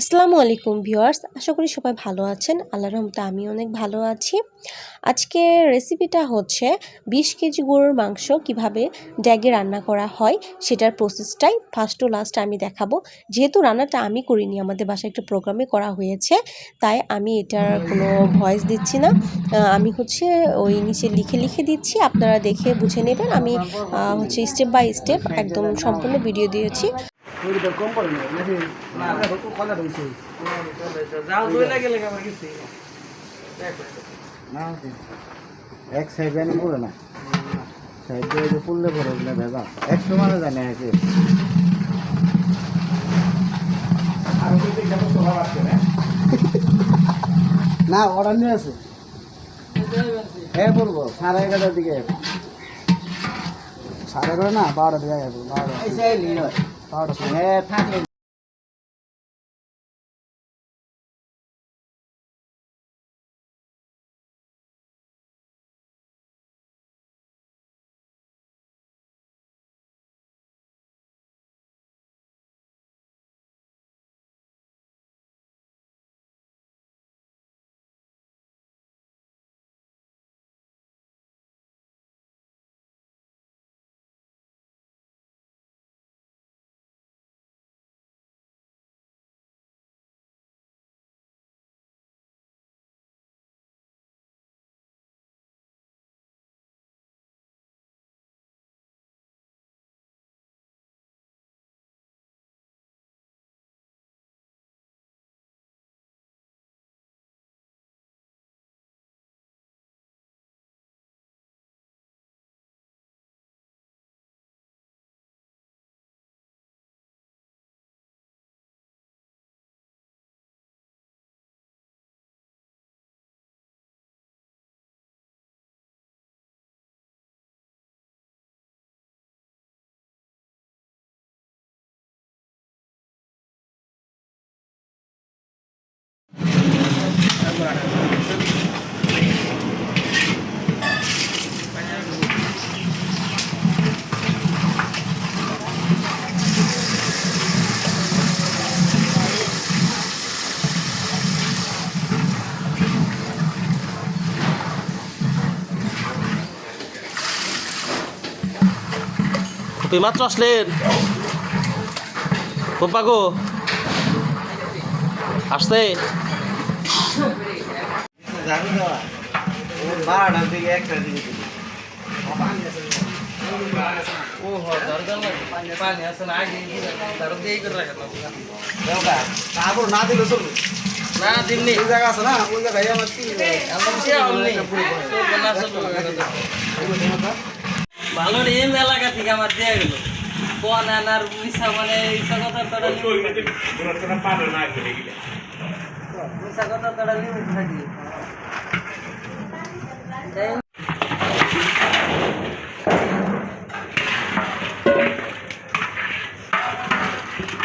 আসসালামু আলাইকুম ভিউয়ার্স, আশা করি সবাই ভালো আছেন। আল্লাহর রহমতে আমি অনেক ভালো আছি। আজকে রেসিপিটা হচ্ছে বিশ কেজি গরুর মাংস কীভাবে ড্যাগে রান্না করা হয় সেটার প্রসেসটাই ফার্স্ট টু লাস্ট আমি দেখাবো। যেহেতু রান্নাটা আমি করিনি, আমাদের বাসায় একটা প্রোগ্রামে করা হয়েছে, তাই আমি এটার কোনো ভয়েস দিচ্ছি না। আমি হচ্ছে ওই নিচে লিখে লিখে দিচ্ছি, আপনারা দেখে বুঝে নেবেন। আমি হচ্ছে স্টেপ বাই স্টেপ একদম সম্পূর্ণ ভিডিও দিয়েছি। কম পড়ে না নাকি? আমার কিছু না এক সাইডে আমি পড়ে না। সাইডে যে পুললে পড়ে না ভেজা। একশো জানে একে না অর্ডার নিয়ে আছে হ্যাঁ বলব সাড়ে এগারোটার দিকে। সাড়ে এগারো না বারোটার দিকে বারোটা বারোটা হ্যাঁ থাকলে মাত্র আসলেন। কোপা গো। আসতে না দিলে চলবে না দিননি। ওই জায়গা আছে না? ওই জায়গায় আমার কি ভালো রে এম এলাকা থেকে আমার দেয়া গেল কোন আনার মিশা মানে ইচ্ছা কথা তোরা মিশা কথা তোরা লিমিট থাকি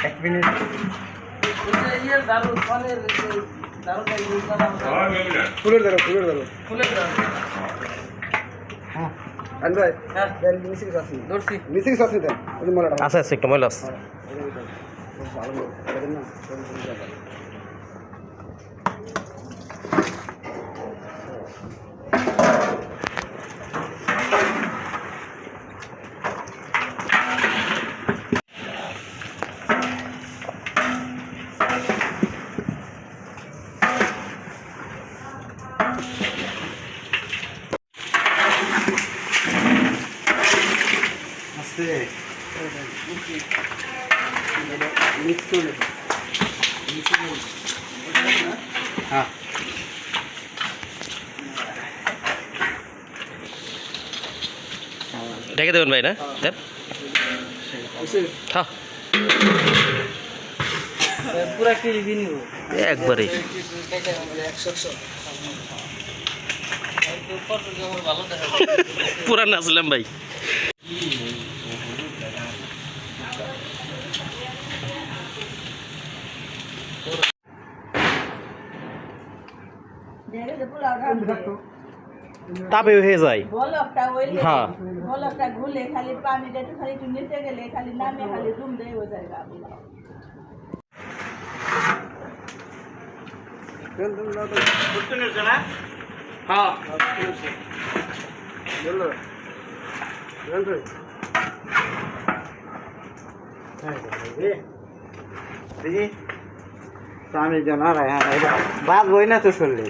এক মিনিট। ইয়ে দারু ফলের করা। ফুলের ধরো ফুলের ধরো ফুলের দারু। আন্দাজ হ্যাঁ। মিসিং আছে ধরছি। মিসিং আছে দেন। ওই মলাটা আছে আছে একটু ময়লা আছে। ভালো করে না আস্তে মিক্স করে হ্যাঁ ঢেকে দেবেন ভাই না? দেন। হ্যাঁ পুরা কেজি দিয়ে নিব? একবারে। পুরা নাচলাম ভাই। তাপে হয়ে যায় ওইলে হ্যাঁ। জায়গা হ্যাঁ দেখি জানা রে হ্যাঁ বাদ বই না তো শুনলি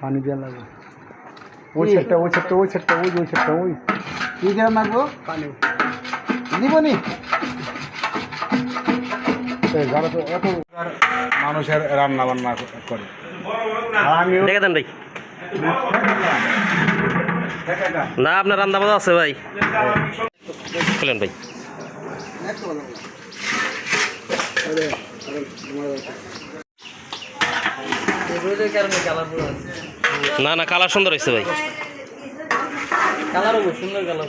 পানি দিয়ে লাগবে ওই সেটটা ওই সেটটা ওই সেটটা ওই ওই সেটটা ওই। কি দিয়ে মারবো পানি। দিবনি যারা তো এত মানুষের রান্না বান্না করে। দেখে দেন ভাই। না, আপনার রান্না বান্না আছে ভাই। বলেন ভাই। না না, কালার সুন্দর হয়েছে ভাই। কালার সুন্দর কালার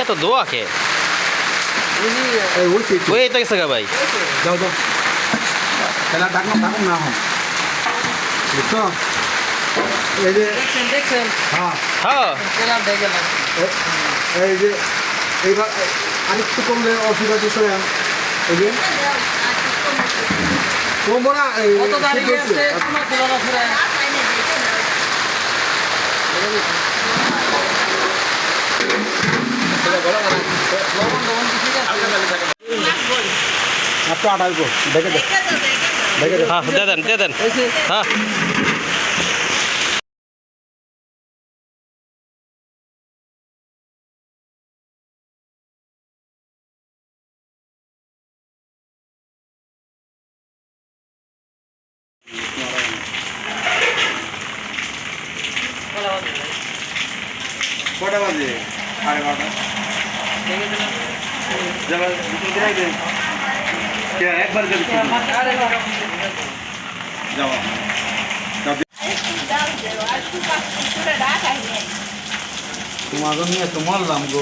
এত দোয়া কে ওই তো গেছে ভাই যাও যাও খেলা ডাকুন ডাকুন না হন বুঝছ এই যে দেখছেন হ্যাঁ হ্যাঁ এই যে এইবার আরেকটু কমলে অসুবিধা বিষয় এই যে কমবো না এই গো দেখে দে দেখে দে হ্যাঁ দিয়ে দেন দিয়ে দেন হ্যাঁ কটা বাজে সাড়ে বারোটা। একবার তোমাকে নিয়ে তো মরলাম গো।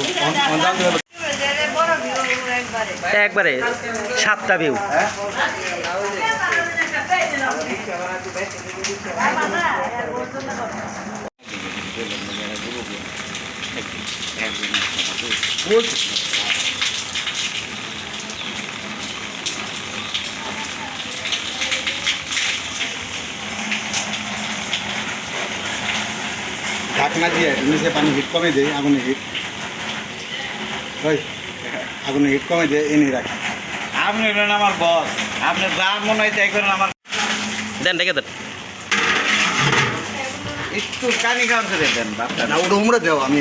একবারে সাতটা ভিউ হ্যাঁ? ঢাকনা দিয়ে নিচে পানি হিট কমে দেয় আগুনে হিট ওই আগুনে হিট কমে দিয়ে এনে রাখি। আপনি হলেন আমার বস আপনি যা মনে হয় তাই করেন আমার দেন ডেকে দেন। একটু কানি কাউন্সে দেন বাচ্চা না ওটা উমরে দেও আমি